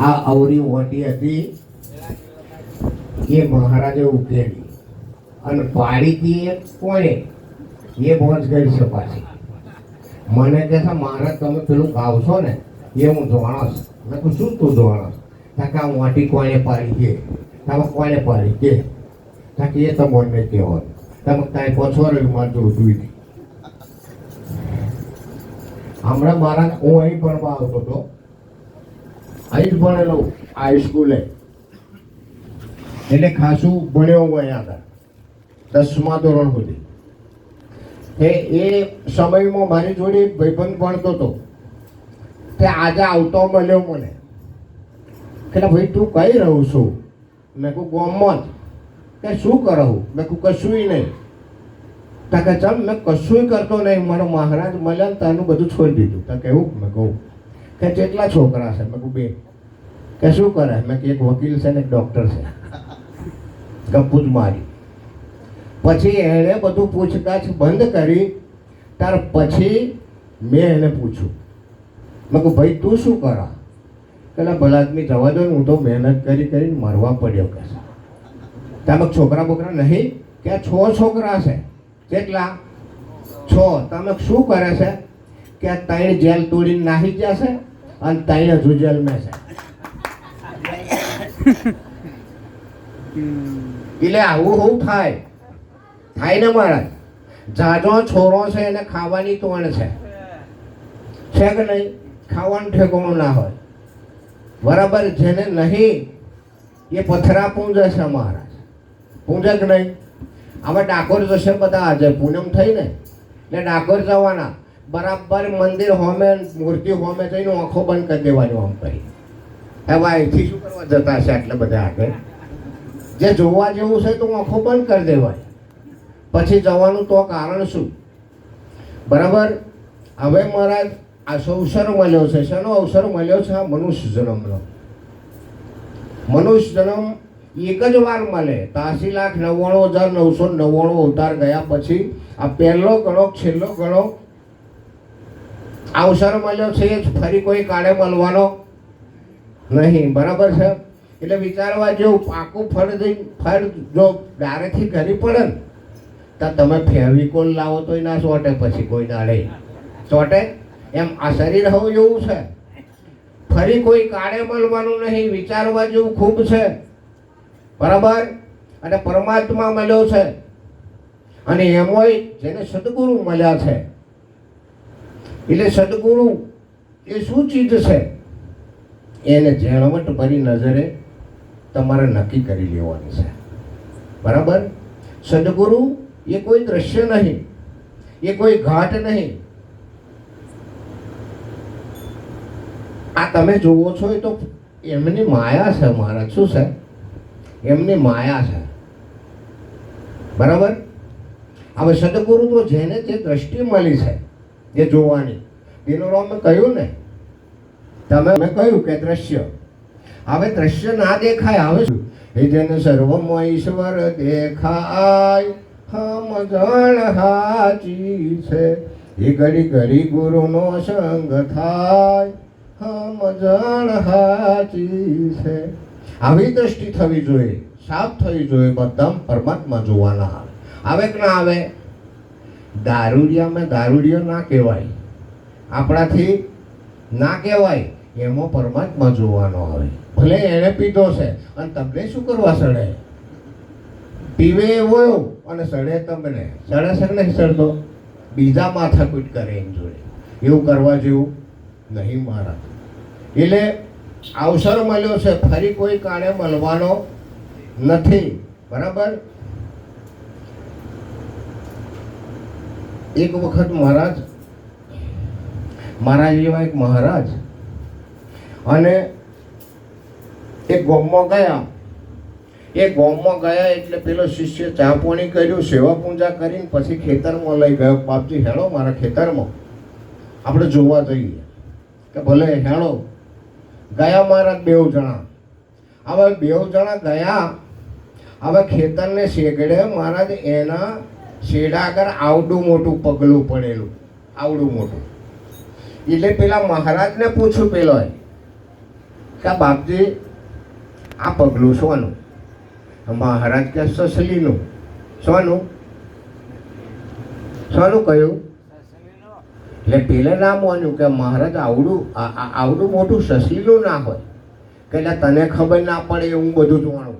આ અવરી વટી હતી એ મહારાજે ઉકેલી. અને પાડી એ કોણે? એ પહોંચ ગઈ છે મને કહે છે, મહારાજ, તમે પેલું ગાવશો ને, એ હું જાણસ. મેં કહું શું તું જાણસ? તાકે આ વાટી કોને પાડી છે? તમે કોને પાડી કે તાકે એ તમને કહેવાય તમે કાંઈ પછવાડ્યું મારે જોતું હમણાં મારા હું અહીં ભણવા આવતો હતો. અહીં જ ભણેલો હાઈસ્કૂલે એટલે ખાસું ભણ્યો હું અહીંયા હતા દસમા ધોરણ સુધી. એ એ સમયમાં મારી જોડે ભાઈબંધ ભણતો હતો. તે આજે આવતો મળ્યો મને. કે ભાઈ, તું કઈ રહું છું? મેં કહું ગોમમાં કે, શું કરું? મેં કહું કશુંય નહીં. તા કે ચમ મેં કશુંય કરતો નહીં. મારો મહારાજ મળ્યા ને તાનું બધું છોડી દીધું. તા કેવું મેં કહું. કે કેટલા છોકરા છે? મેં કહું, બે. કે શું કરે? મેં કે એક વકીલ છે ને એક ડૉક્ટર છે. ગપુ જ મારી. પછી એણે બધું પૂછતાછ બંધ કરી. ત્યાર પછી મેં એને પૂછ્યું. મેં કહું, ભાઈ, તું શું કરા? પેલા ભલાદમી જવા દો હું તો મહેનત કરી કરીને મરવા પડ્યો કે તમે છોકરા બોકરા નહીં? કે છ છોકરા છે? કેટલા? છ. તમે શું કરે છે? કે ત્રણ જેલ તોડીને નાહી છે અને ત્રણ હજુ જેલમાં છે. એટલે આવું હું થાય. થાય ને મારા જાજો છોરો છે એને ખાવાની તોણ છે. છે કે નહીં? ખાવાનું ઠેકાણું ના હોય. બરાબર જેને નહીં, એ પથરા પૂંજે છે મહારાજ કે નહીં? હવે ડાકોર જશે બધા આજે પૂનમ થઈ ને, એટલે ડાકોર જવાના. બરાબર મંદિર હોમે, મૂર્તિ હોમે જઈને આંખો બંધ કરી દેવાનું આમ કરી. હવે અહીંથી શું કરવા જતા હશે આટલા બધા આગળ? જે જોવા જેવું છે તો આંખો બંધ કરી દેવાય. પછી જવાનું તો કારણ શું? બરાબર? હવે મહારાજ, આ અવસર મળ્યો છે? શેનો અવસર મળ્યો છે? આ મનુષ્ય જન્મનો. મનુષ્ય જન્મ એક જ વાર મળે. ત્યાસી લાખ નવ્વાણું હજાર નવસો નવ્વાણું અવતાર ગયા પછી આ પહેલો ગણો, છેલ્લો ગણો અવસર મળ્યો છે જ ફરી કોઈ કાળે મળવાનો નહીં. બરાબર છે? એટલે વિચારવા જેવું પાકું દઈ, ફળ જો ડારેથી ઘરી પડે ને, તો તમે ફેવિકોલ લાવો તોય ના ચોટે પછી કોઈ દાડે. ચોટે? એમ આ શરીર હોવું એવું છે. ફરી કોઈ કાળે મળવાનું નહીં. વિચારવા જેવું ખૂબ છે. બરાબર? અને પરમાત્મા મળ્યો છે. અને એમાંય જેને સદગુરુ મળ્યા છે. એટલે સદગુરુ એ શું ચીજ છે? એને ઝેણવટ ભરી નજરે તમારે નક્કી કરી લેવાની છે. બરાબર? સદગુરુ એ કોઈ દ્રશ્ય નહીં. એ કોઈ ઘાટ નહીં. આ તમે જુઓ છો એ તો એમની માયા છે મહારાજ શું છે? એમની માયા છે. બરાબર? હવે સદગુરુ તો જેને જે દ્રષ્ટિ મળી છે એ જોવાની એનો રોમ મેં કહ્યું ને. તમે મેં કહ્યું કે દ્રશ્ય. હવે દ્રશ્ય ના દેખાય, હવે શું? એ જેને સર્વમાં ઈશ્વર દેખાય, હમ જણ હાચી છે. એ ઘડી ઘડી ગુરુનો સંગ થાય, હમ જણ હાચી છે. આવી દ્રષ્ટિ થવી જોઈએ, સાફ થવી જોઈએ બધા પરમાત્મા જોવાના આવે. આવે કે ના આવે? દારૂડિયામાં દારૂડિયો ના કહેવાય. આપણાથી ના કહેવાય, એમાં પરમાત્મા જોવાનો આવે. ભલે એણે પીધો છે, અને તમને શું કરવા સડે? પીવે એવો અને સડે તમને. સડે છે નહીં સડતો? બીજા માથાકૂટ કરે એમ જોડે. એવું કરવા જેવું નહીં મારા. એટલે અવસર મળ્યો છે, ફરી કોઈ કાળે મળવાનો નથી. બરાબર? એક વખત મહારાજ મારા જેવા એક મહારાજ અને એ ગોમમાં ગયા. એ ગોમમાં ગયા એટલે પેલો શિષ્ય ચા પાણી કર્યું, સેવા પૂજા કરીને પછી ખેતરમાં લઈ ગયો. બાપજી, હેળો મારા ખેતરમાં. આપણે જોવા જઈએ કે ભલે હેળો ગયા મારા બેવ જણા. હવે બેવ જણા ગયા હવે ખેતરને શેગડે મહારાજ એના શેડા આગળ આવડું મોટું પગલું પડેલું, આવડું મોટું. એટલે પેલા મહારાજને પૂછ્યું પેલો કે બાપજી, આ પગલું શોનું? મહારાજ કે સસલીનું. શોનું? શોનું? કહ્યું એટલે પેલે ના માન્યું કે મહારાજ, આવડું આવડું મોટું સસીલું ના હોય. કે એટલે તને ખબર ના પડે એવું બધું જોવાનું.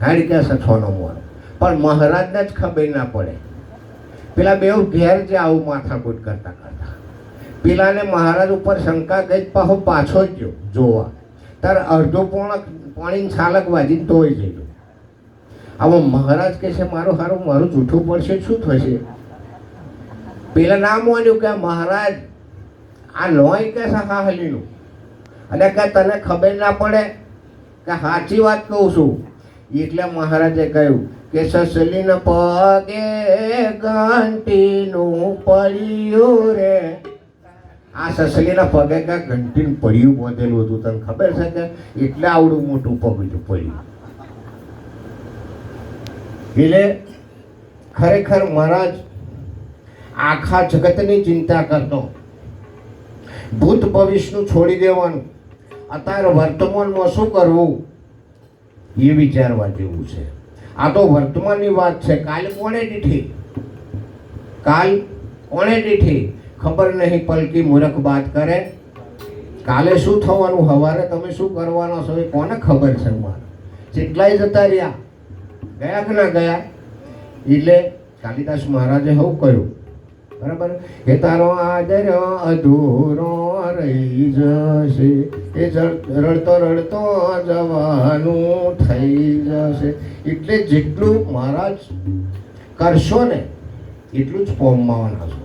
હાડી કે સથવાનો મોડો પણ મહારાજને જ ખબર ના પડે. પેલા બે ઘેર જે આવું માથાકૂટ કરતા કરતા. પેલાને મહારાજ ઉપર શંકા ગઈ પાછો પાછો જ ગયો, જોવા. તાર અડધો પોણક પાણીની છાલક વાજીને તોય ગયો આવો મહારાજ કહે છે, મારું સારું મારું જૂઠું પડશે, શું થશે? પેલા ના માન્યું કે મહારાજ આ લોહી કે છે હલીનું અને કે તને ખબર ના પડે કે સાચી વાત કહું છું. એટલે મહારાજે કહ્યું કે સસલીન પગે ઘંટીનું પડ્યું રે. આ સસલીના પગે કે ઘંટીનું પડ્યું બોધેલું હતું, તને ખબર છે કે એટલે આવડું મોટું પગલું પડ્યું. એટલે ખરેખર મહારાજ આખા જગતની ચિંતા કરતો. ભૂત ભવિષ્યનું છોડી દેવાનું. અત્યારે વર્તમાનમાં શું કરવું? એ વિચારવા જેવું છે. આ તો વર્તમાનની વાત છે. કાલ કોણે દીઠી? કાલ કોણે દીઠી? ખબર નહીં પલકી મૂરખ વાત કરે. કાલે શું થવાનું? હવારે તમે શું કરવાના છો એ કોને ખબર છે મારે? જેટલાય જતા રહ્યા. ગયા કે ના ગયા? એટલે કાલિદાસ મહારાજે હું કહ્યું બરાબર? એ તારો આદર અધૂરો રહી જશે. એ રડતો રડતો જવાનું થઈ જશે. એટલે જેટલું મહારાજ કરશો ને, એટલું જ ફોર્મમાં છો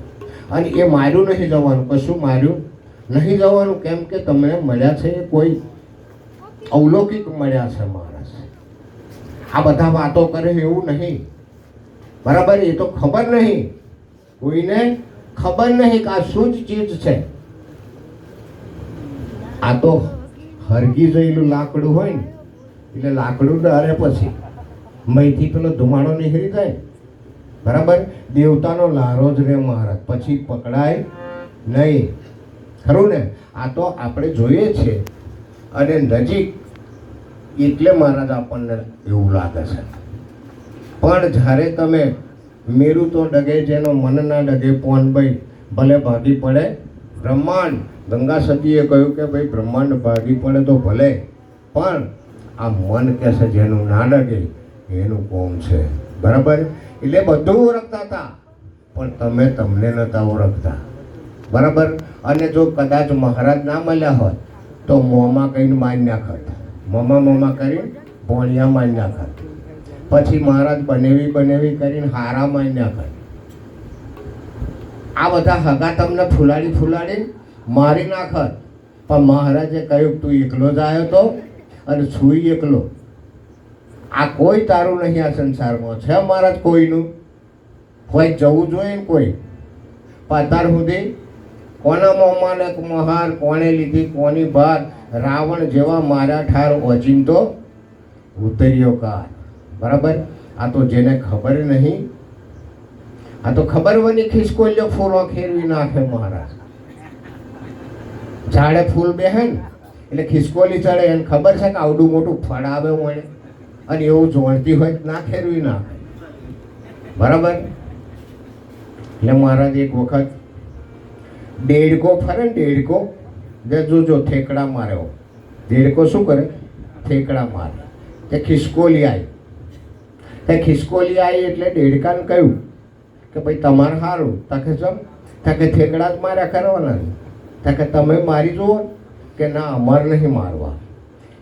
અને એ માર્યું નહીં જવાનું. કશું માર્યું નહીં જવાનું. કેમ કે તમે મળ્યા છે કોઈ અવલૌકિક મળ્યા છે માણસ આ બધા વાતો કરે એવું નહીં. બરાબર? એ તો ખબર નહીં. કોઈને ખબર નહીં કે આ શું જ ચીજ છે. આ તો હરગી જયેલું લાકડું હોય ને, એટલે લાકડું ડરે પછી. મહીથી પેલો ધુમાડો નીકળી જાય. બરાબર? દેવતાનો લારો જ રે મહારાજ. પછી પકડાય નહીં. ખરું ને? આ તો આપણે જોઈએ છે. અને નજીક એટલે મહારાજ આપણને એવું લાગે છે. પણ જ્યારે તમે મેરું તો ડગે જેનો મન ના ડગે, પોન ભાઈ, ભલે ભાગી પડે બ્રહ્માંડ. ગંગા સતીએ કહ્યું કે ભાઈ, બ્રહ્માંડ ભાગી પડે તો ભલે, પણ આ મન કહે છે જેનું ના ડગે, એનું કોમ છે? બરાબર? એટલે બધું ઓળખતા હતા, પણ તમે તમને નતા ઓળખતા. બરાબર? અને જો કદાચ મહારાજ ના મળ્યા હોત, તો મોંમાં કહીને મારી નાખત. મોંમાં મોંમાં કરીને ભોણિયા મારી નાખત. પછી મહારાજ બનેવી બનેવી કરીને હારા મારી કરે. આ બધા હગા તમને ફૂલાડી ફૂલાડી મારી નાખત. પણ મહારાજે કહ્યું, તું એકલો જ આવ્યો તો અને સુઈ એકલો. આ કોઈ તારું નહીં આ સંસારમાં. છે મહારાજ કોઈનું? કોઈ જવું જોઈએ ને કોઈ? અત્યાર સુધી કોના મોંમાં ને મહાર, કોણે લીધી, કોની ભાર રાવણ જેવા મારા ઠાર ઓચિંતો ઉતર્યો કાર બરાબર? આ તો જેને ખબર નહીં, આ તો ખબર વની ખિસકોલ્યો ફૂલો ખેરવી નાખે મહારાજ ઝાડે ફૂલ બેહે ને, એટલે ખિસકોલી ચડે, એને ખબર છે કે આવડું મોટું ફળ આવે હોય અને એવું જોણતી હોય ના ખેરવી નાખે. બરાબર? એટલે મહારાજ એક વખત દેડકો ફરે ને, દેડકો જે જોજો ઠેકડા માર્યો. દેડકો શું કરે? ઠેકડા મારે. તે ખિસકોલી આવી તે ખિસકોલી આવી એટલે દેડકાને કહ્યું કે ભાઈ, તમારે સારું તાકે જમ તાકે થેકડા જ માર્યા કરવાના તકે તમે મારી જુઓ કે ના, અમારે નહીં મારવા.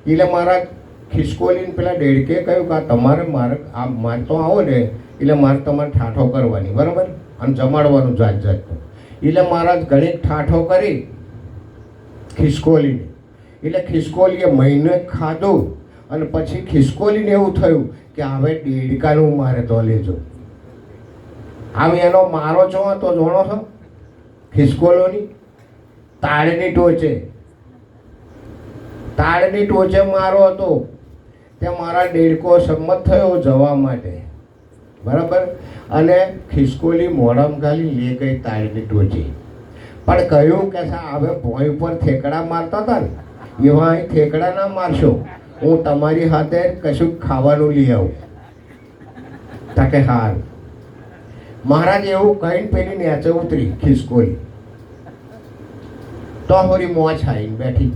એટલે મારા ખિસકોલીને પેલા દેડકે કહ્યું કે તમારે મારે, આ મારે તો આવો ને એટલે મારે તમારે ઠાઠો કરવાની. બરાબર? અને જમાડવાનું જાત જાતનું. એટલે મહારાજ ઘણી ઠાઠો કરી ખિસકોલીને એટલે ખિસકોલીએ મહિને ખાધું અને પછી ખિસકોલીને એવું થયું કે હવે દેડકાનું મારે તો લેજો આમ એનો મારો છો તો જોણો છો? ખિસકોલોની? તાળની ટોચે. તાળની ટોચે મારો હતો. તે મારા દેડકો સંમત થયો જવા માટે. બરાબર? અને ખિસકોલી મોડમ ગાલી, લે ગઈ તાળની ટોચે. પણ કહ્યું કે હવે ભોંય ઉપર થેકડા મારતા હતા ને? એવા અહીં થેકડા ના મારશો. હું તમારી હાથે કશું ખાવાનું લઈ આવું. તાકે હાર. મહારાજ એવું કહીને પેલી નેચે ઉતરી ખિસકોલી. તો હોરી મોં છાઈને બેઠી.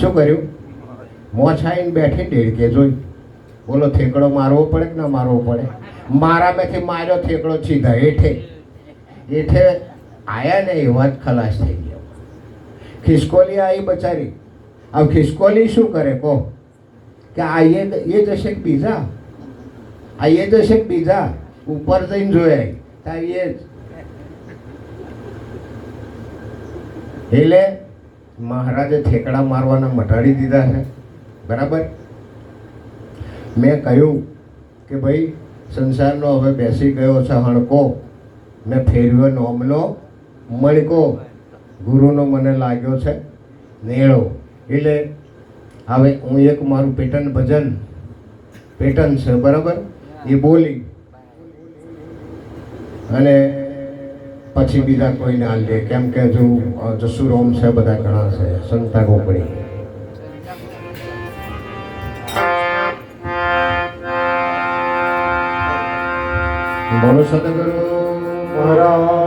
શું કર્યું? મોં છાઈને બેઠી દેડકે જોઈ. બોલો થેકડો મારવો પડે કે ના મારવો પડે? મારા મેથી માર્યો થેકડો સીધા હેઠે. હેઠે આયા ને એવા જ ખલાસ થઈ ગયા ખિસકોલી આવી બચારી. હવે ખિસકોલી શું કરે? કહો. કે આ એ એ જશે બીજા? આ એ જશે બીજા? ઉપર જઈને જોયા તા એ જ. એટલે મહારાજે ઠેકડા મારવાના મટાડી દીધા છે. બરાબર? મેં કહ્યું કે ભાઈ, સંસારનો હવે બેસી ગયો છે, હણકો. મેં ફેરવ્યો નોમલો મણકો. ગુરુનો મને લાગ્યો છે, નેળો. એટલે હવે હું એક મારું પેટર્ન ભજન પેટર્ન છે બરાબર? એ બોલી. અને પછી બીજા કોઈને હાલ દે. કેમ કે હજુ અ, જસુરોમ છે બધા ઘણા છે સંતા ગોપડી બોલો સદગુરુ. મહારાજનો